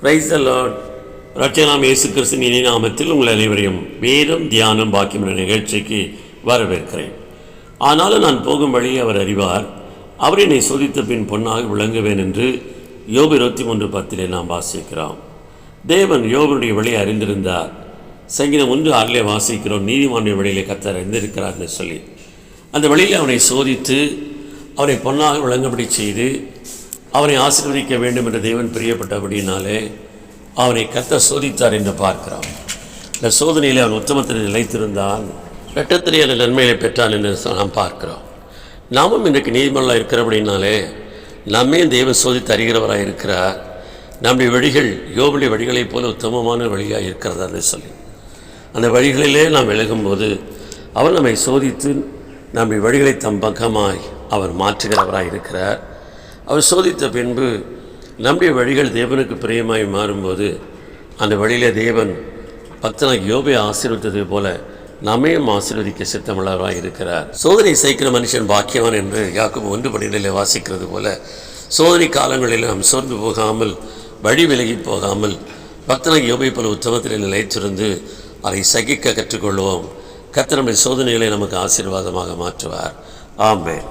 Praise the Lord இயேசு கிறிஸ்தின் இனி நாமத்தில் உங்கள் அனைவரையும் வேதம் தியானம் பாக்கியம் என்ற நிகழ்ச்சிக்கு வரவேற்கிறேன். ஆனாலும் நான் போகும் வழியை அவர் அறிவார். அவர் என்னை சோதித்த பின் பொன்னாக விளங்குவேன் என்று யோபு இருபத்தி மூன்று பத்திலே நாம் வாசிக்கிறோம். தேவன் யோபனுடைய வழியை அறிந்திருந்தார். சங்கீதம் ஒன்று ஆறிலே வாசிக்கிறோம். நீதிமானுடைய வழியிலே கத்தர் அறிந்திருக்கிறார் என்று சொல்லி. அந்த வழியில் அவனை சோதித்து அவனை பொன்னாக விளங்கும்படி செய்து அவனை ஆசீர்வதிக்க வேண்டும் என்று தேவன் பிரியப்பட்டபடினாலே அவனை கத்த சோதித்தார் என்று பார்க்கிறோம். இந்த சோதனையிலே அவன் உத்தமத்தில் நிலைத்திருந்தான். வெட்டத்திலே அந்த நன்மையை பெற்றான் என்று நாம் பார்க்கிறோம். நாமும் இன்றைக்கு நீதிமன்றம் இருக்கிறபடினாலே நம்மே தெய்வம் சோதித்து அறிகிறவராக இருக்கிறார். நம்முடைய வழிகள் யோபுடைய வழிகளைப் போல உத்தமமான வழியாக இருக்கிறதா என்று சொல்லி. அந்த வழிகளிலே நாம் விலகும்போது அவர் நம்மை சோதித்து நம்முடைய வழிகளை தம் பக்கமாய் அவர் மாற்றுகிறவராக இருக்கிறார். அவர் சோதித்த பின்பு நம்முடைய வழிகள் தேவனுக்கு பிரியமாய் மாறும்போது அந்த வழியிலே தேவன் பக்தனாக யோபை ஆசீர்வதித்தது போல நம்மையும் ஆசீர்வதிக்க சித்தமுள்ளவராக இருக்கிறார். சோதனை சைக்கிற மனுஷன் பாக்கியவான் என்று யாக்கும் ஒன்று பணிகளிலே வாசிக்கிறது போல சோதனை காலங்களில் நாம் சோர்ந்து போகாமல் வழி விலகி போகாமல் பக்தனாக யோபை போல உத்தமத்தில் நிலைத்திருந்து அதை சகிக்க கற்றுக்கொள்வோம். கர்த்தர் நம்முடைய சோதனைகளை நமக்கு ஆசீர்வாதமாக மாற்றுவார். ஆமென்.